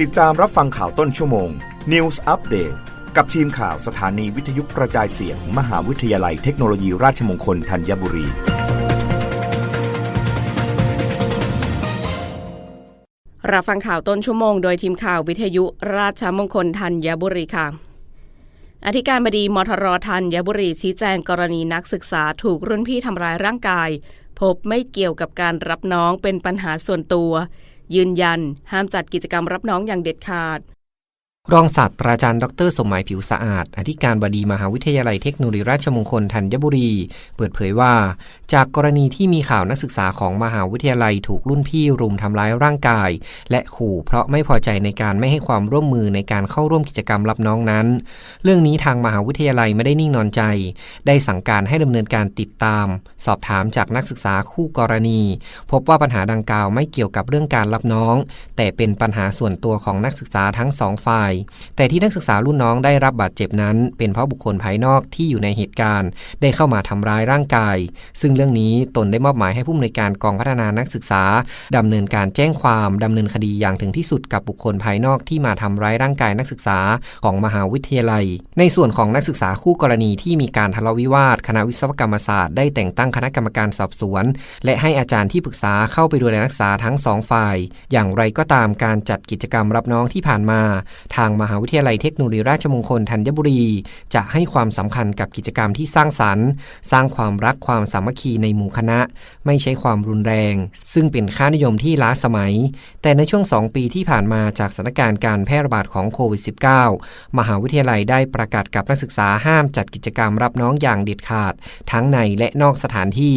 ติดตามรับฟังข่าวต้นชั่วโมง News Update กับทีมข่าวสถานีวิทยุกระจายเสียง มหาวิทยาลัยเทคโนโลยีราชมงคลธัญบุรี รับฟังข่าวต้นชั่วโมง โดยทีมข่าววิทยุราชมงคลธัญบุรีค่ะ อธิการบดีมทรธัญบุรีชี้แจงกรณีนักศึกษาถูกรุ่นพี่ทำร้ายร่างกาย พบไม่เกี่ยวกับการรับน้องเป็นปัญหาส่วนตัว ยืนยันห้ามจัดกิจกรรมรับน้องอย่างเด็ดขาด รองศาสตราจารย์ดร สมหมายผิวสะอาด อธิการบดีมหาวิทยาลัยเทคโนโลยีราชมงคลธัญบุรี เปิดเผยว่า จากกรณีที่มีข่าวนักศึกษาของมหาวิทยาลัยถูกรุ่นพี่รุมทำร้ายร่างกาย และขู่เพราะไม่พอใจในการไม่ให้ความร่วมมือในการเข้าร่วมกิจกรรมรับน้องนั้น เรื่องนี้ทางมหาวิทยาลัยไม่ได้นิ่งนอนใจ ได้สั่งการให้ดำเนินการติดตาม สอบถามจากนักศึกษาคู่กรณี พบว่าปัญหาดังกล่าวไม่เกี่ยวกับเรื่องการรับน้อง แต่เป็นปัญหาส่วนตัวของนักศึกษาทั้งสองฝ่ายแต่ที่นักศึกษารุ่นน้องได้รับบาดเจ็บนั้น เป็นเพราะบุคคลภายนอกที่อยู่ในเหตุการณ์ ได้เข้ามาทำร้ายร่างกาย ซึ่งเรื่องนี้ตนได้มอบหมายให้ผู้อำนวยการกองพัฒนานักศึกษาดำเนินการแจ้งความดำเนินคดีอย่างถึงที่สุดกับบุคคลภายนอกที่มาทำร้ายร่างกายนักศึกษาของมหาวิทยาลัย ในส่วนของนักศึกษาคู่กรณีที่มีการทะเลาะวิวาท คณะวิศวกรรมศาสตร์ได้แต่งตั้งคณะกรรมการสอบสวน และให้อาจารย์ที่ปรึกษาเข้าไปดูแลนักศึกษาทั้งสองฝ่าย อย่างไรก็ตามการจัดกิจกรรมรับน้องที่ผ่านมาทางมหาวิทยาลัยเทคโนโลยีราชมงคลธัญบุรี จะให้ความสำคัญกับกิจกรรมที่สร้างสรรค์ สร้างความรักความสามัคคีในหมู่คณะ ไม่ใช้ความรุนแรง ซึ่งเป็นค่านิยมที่ล้าสมัย แต่ในช่วง 2 ปีที่ผ่านมาจากสถานการณ์การแพร่ระบาดของโควิด -19 มหาวิทยาลัยได้ประกาศกับนักศึกษาห้ามจัดกิจกรรมรับน้องอย่างเด็ดขาด ทั้งในและนอกสถานที่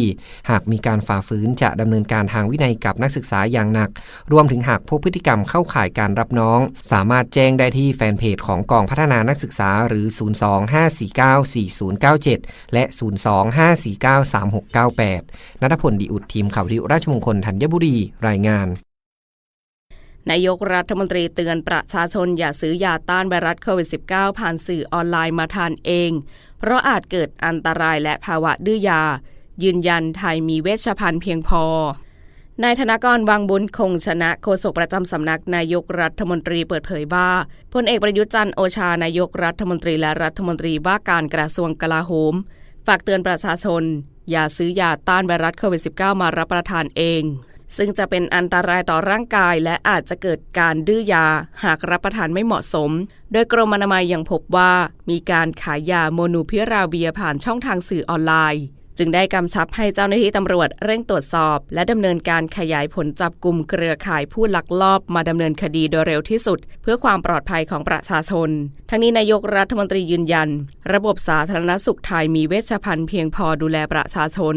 หากมีการฝ่าฝืนจะดำเนินการทางวินัยกับนักศึกษาอย่างหนัก รวมถึงหากพบพฤติกรรมเข้าข่ายการรับน้อง สามารถแจ้งได้ที่แฟนเพจของกองพัฒนานักศึกษาหรือ 025494097 และ 025493698 นัทพลดีอุดทีมข่าววิทยุราชมงคลธัญบุรี รายงานนายกรัฐมนตรีเตือนประชาชนอย่าซื้อยาต้านไวรัสโควิด -19 ผ่านสื่อออนไลน์มาทานเอง เพราะอาจเกิดอันตรายและภาวะดื้อยา ยืนยันไทยมีเวชภัณฑ์เพียงพอ นายธนกรวังบุญคงชนะโฆษกประจำสำนักนายกรัฐมนตรีเปิดเผยว่าพลเอกประยุทธ์จันทร์โอชานายกรัฐมนตรีและรัฐมนตรีว่าการกระทรวงกลาโหม ฝากเตือนประชาชน อย่าซื้อยาต้านไวรัสโควิด -19 มารับประทานเอง ซึ่งจะเป็นอันตรายต่อร่างกายและอาจจะเกิดการดื้อยาหากรับประทานไม่เหมาะสม โดยกรมอนามัยยังพบว่ามีการขายยาโมนูพิราเวียผ่านช่องทางสื่อออนไลน์ จึงได้กำชับให้เจ้าหน้าที่ตำรวจเร่งตรวจสอบ และดำเนินการขยายผลจับกลุ่มเครือข่ายผู้ลักลอบมาดำเนินคดีโดยเร็วที่สุด เพื่อความปลอดภัยของประชาชน ทั้งนี้นายกรัฐมนตรียืนยัน ระบบสาธารณสุขไทยมีเวชภัณฑ์เพียงพอดูแลประชาชน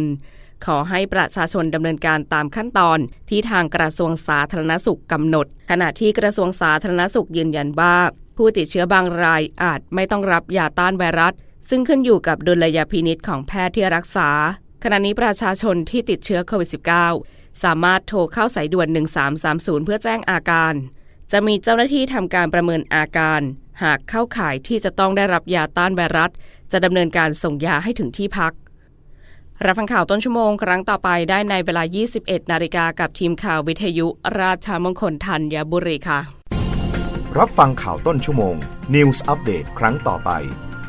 ขอให้ประชาชนดำเนินการตามขั้นตอน ที่ทางกระทรวงสาธารณสุขกำหนด ขณะที่กระทรวงสาธารณสุขยืนยันว่า ผู้ติดเชื้อบางรายอาจไม่ต้องรับยาต้านไวรัส ซึ่งขึ้นอยู่กับดุลยพินิษของแพทย์ที่รักษา ขณะนี้ประชาชนที่ติดเชื้อโควิด -19 สามารถโทรเข้าสายด่วน 1330 เพื่อแจ้งอาการ จะมีเจ้าหน้าที่ทำการประเมินอาการ หากเข้าข่ายที่จะต้องได้รับยาต้านไวรัส จะดำเนินการส่งยาให้ถึงที่พัก รับฟังข่าวต้นชั่วโมงครั้งต่อไปได้ในเวลา 21 นาฬิกากับทีมข่าววิทยุ ราชมงคลธัญบุรีค่ะ รับฟังข่าวต้นชั่วโมง News Update ครั้งต่อไป